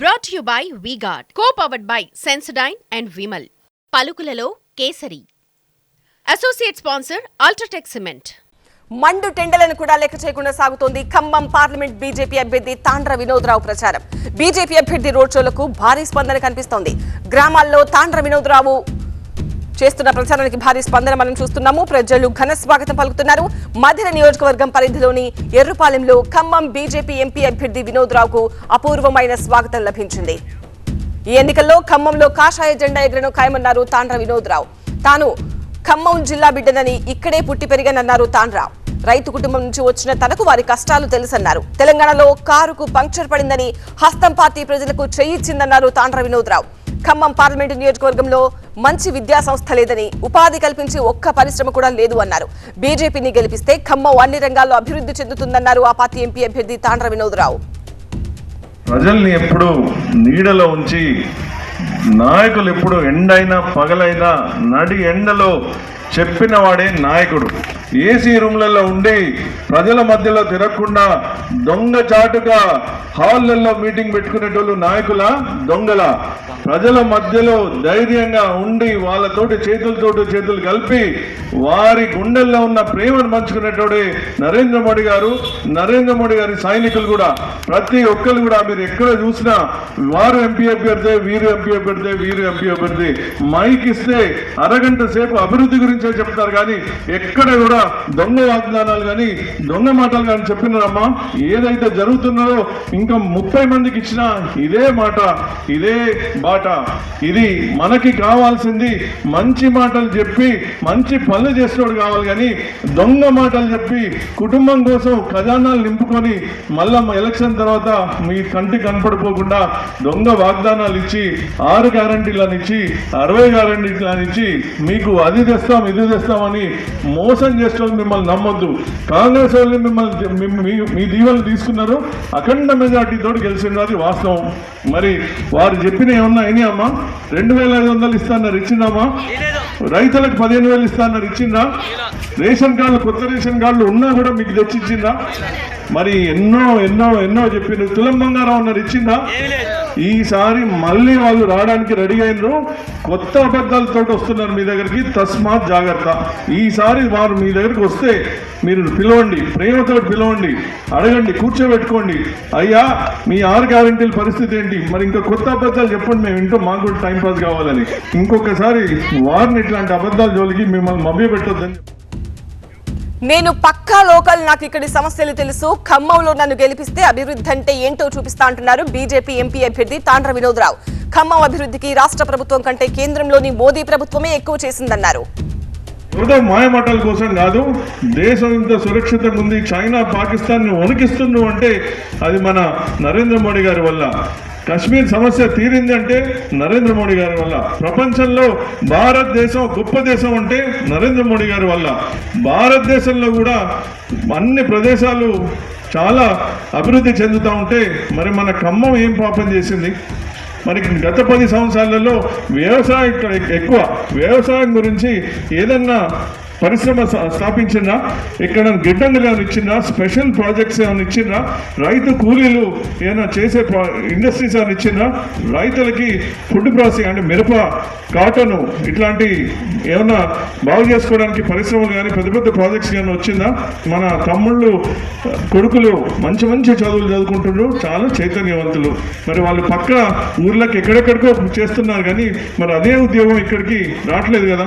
Brought you by V-Guard co powered by Sensodyne and Vimal పలుకులలో kesari. Associate sponsor UltraTech cement మండు టెండలను కూడా లెక్క చేయకుండా సాగుతోంది ఖమ్మం పార్లమెంట్ బీజేపీ అభ్యర్థి తాండ్ర వినోద్రావు ప్రచారం. బీజేపీ అభ్యర్థి రోడ్ షోలకు భారీ స్పందన కనిపిస్తోంది. గ్రామాల్లో తాండ్ర వినోద్రావు చేస్తున్న ప్రచారానికి భారీ స్పందన మనం చూస్తున్నాము. ప్రజలు ఘన స్వాగతం పలుకుతున్నారు. మధిర నియోజకవర్గం పరిధిలోని ఎర్రుపాలెంలో ఖమ్మం బీజేపీ ఎంపీ అభ్యర్థి వినోద్రావుకు అపూర్వమైన స్వాగతం లభించింది. ఈ ఎన్నికల్లో ఖమ్మంలో కాషాయ జెండా ఎగరను ఖాయమన్నారు తాండ్ర వినోద్ రావు తాను ఖమ్మం జిల్లా బిడ్డనని ఇక్కడే పుట్టి పెరిగానన్నారు తాండ్ర. రైతు కుటుంబం నుంచి వచ్చిన తనకు వారి కష్టాలు తెలుసన్నారు. తెలంగాణలో కారుకు పంక్చర్ పడిందని హస్తం పార్టీ ప్రజలకు చేయిచ్చిందన్నారు తాండ్ర వినోద్రావు. ఖమ్మం పార్లమెంటు నియోజకవర్గంలో మంచి విద్యా సంస్థ లేదని ఉపాధి కల్పించి ఒక్క పరిశ్రమ కూడా లేదు అన్నారు. బీజేపీని గెలిపిస్తే ఖమ్మం అన్ని రంగాల్లో అభివృద్ధి చెందుతుందన్నారు ఆ పార్టీ ఎంపీ అభ్యర్థి తాండ్ర వినోదరావు. ప్రజల్ని ఎప్పుడు నీడలో ఉంచి నాయకులు ఎప్పుడు ఎండైనా పగలైనా నడి ఎండలో చెప్పిన వాడే నాయకుడు. ఏసీ రూమ్లలో ఉండి ప్రజల మధ్యలో తిరగకుండా దొంగ చాటుగా హాళ్ళల్లో మీటింగ్ పెట్టుకునేటోళ్ళు నాయకుల దొంగల? ప్రజల మధ్యలో ధైర్యంగా ఉండి వాళ్ళతోటి చేతులతోటి చేతులు కలిపి వారి గుండెల్లో ఉన్న ప్రేమను పంచుకునేటోడే నరేంద్ర మోడీ గారు. నరేంద్ర మోడీ గారి సైనికులు కూడా ప్రతి ఒక్కరు కూడా మీరు ఎక్కడ చూసినా వారు ఎంపీ అభ్యర్థి వీరు ఎంపీ అభ్యర్థి వీరు ఎంపీ అభ్యర్థి. మైక్ ఇస్తే అరగంట సేపు అభివృద్ధి గురించే చెప్తారు కానీ ఎక్కడ కూడా దొంగ వాగ్దానాలు కానీ దొంగ మాటలు కానీ చెప్పినారమ్మా. ఏదైతే జరుగుతున్నదో ఇంకా ముప్పై మందికి ఇచ్చిన ఇదే మాట ఇదే మాట. ఇది మనకి కావాల్సింది మంచి మాటలు చెప్పి మంచి పనులు చేసినోడు కావాలి కానీ దొంగ మాటలు చెప్పి కుటుంబం కోసం ఖజానాలు నింపుకొని మళ్ళా ఎలక్షన్ తర్వాత మీ కంటి కనపడిపోకుండా దొంగ వాగ్దానాలు ఇచ్చి ఆరు గ్యారంటీలను ఇచ్చి అరవై గ్యారంటీలను ఇచ్చి మీకు అది తెస్తాం ఇది తెస్తామని మోసం చేసిన మిమ్మల్ని నమ్మొద్దు. కాంగ్రెస్ వాళ్ళు మిమ్మల్ని మీ- మీ- దీవెనలు తీసుకున్నారు అఖండ మెజార్టీ తోటి అది వాస్తవం. మరి వారు చెప్పిన ఏమన్నా అయినాయి అమ్మా. రెండు వేల ఐదు వందలు ఇస్తాన్నారు ఇచ్చిందామా రైతులకు పదిహేను వేలు ఇస్తాన్నారు ఇచ్చిందా? రేషన్ కార్డులు కొత్త రేషన్ కార్డులు ఉన్నా కూడా మీకు తెచ్చిచ్చిందా? మరి ఎన్నో ఎన్నో ఎన్నో చెప్పిన తులం బంగారం ఉన్నారు ఇచ్చిందా? ఈసారి మళ్ళీ వాళ్ళు రావడానికి రెడీ అయినరు. కొత్త అబద్ధాలతో వస్తున్నారు మీ దగ్గరికి. తస్మాత్ జాగ్రత్త. ఈసారి వారు మీ దగ్గరికి వస్తే మీరు పిలవండి ప్రేమతో పిలవండి అడగండి కూర్చోబెట్టుకోండి. అయ్యా మీ ఆరు గ్యారంటీల పరిస్థితి ఏంటి? మరి ఇంకా కొత్త అబద్ధాలు చెప్పండి మేము ఇంటో మాకు కూడా టైం పాస్ కావాలని. ఇంకొకసారి వారిని ఇట్లాంటి అబద్ధాల జోలికి మిమ్మల్ని మభ్య పెట్టొద్దని నేను పక్కా లోకల్ నాకు ఇక్కడి సమస్యలు తెలుసు. ఖమ్మంలో నన్ను గెలిపిస్తే అభివృద్ధి అంటే ఏంటో చూపిస్తా అంటున్నారు బీజేపీ ఎంపీ అభ్యర్థి తాండ్ర వినోద్రావు. ఖమ్మం అభివృద్ధికి రాష్ట్ర ప్రభుత్వం కంటే కేంద్రంలోని మోదీ ప్రభుత్వమే ఎక్కువ చేసిందన్నారు. మాయమాటల కోసం కాదు దేశం ఇంత సురక్షితంగా ఉంది చైనా పాకిస్తాన్ వణికిస్తున్నావు అంటే అది మన నరేంద్ర మోడీ గారి వల్ల. కశ్మీర్ సమస్య తీరిందంటే నరేంద్ర మోడీ గారి వల్ల. ప్రపంచంలో భారతదేశం గొప్ప దేశం అంటే నరేంద్ర మోడీ గారి వల్ల. భారతదేశంలో కూడా అన్ని ప్రదేశాలు చాలా అభివృద్ధి చెందుతూ ఉంటే మరి మన ఖమ్మం ఏం పాపం చేసింది? మరి గత పది సంవత్సరాలలో వ్యవసాయం ఇక్కడ ఎక్కువ. వ్యవసాయం గురించి ఏదన్నా పరిశ్రమ స్థాపించినా స్థాపించిందా? ఇక్కడ గిడ్డంగులు ఏమైనా ఇచ్చిందా? స్పెషల్ ప్రాజెక్ట్స్ ఏమైనా ఇచ్చిందా? రైతు కూలీలు ఏమైనా చేసే ప్రా- ఇండస్ట్రీస్ ఏమైనా ఇచ్చిందా? రైతులకి ఫుడ్ ప్రాసెసింగ్ అంటే మిరప కాటను ఇట్లాంటి ఏమైనా బాగు చేసుకోవడానికి పరిశ్రమలు కానీ పెద్ద పెద్ద ప్రాజెక్ట్స్ కానీ వచ్చిందా? మన తమ్ముళ్ళు కొడుకులు మంచి మంచి చదువులు చదువుకుంటున్నారు చాలా చైతన్యవంతులు. మరి వాళ్ళు పక్క ఊర్లకు ఎక్కడెక్కడికో చేస్తున్నారు కానీ మరి అదే ఉద్యోగం ఇక్కడికి రావట్లేదు కదా?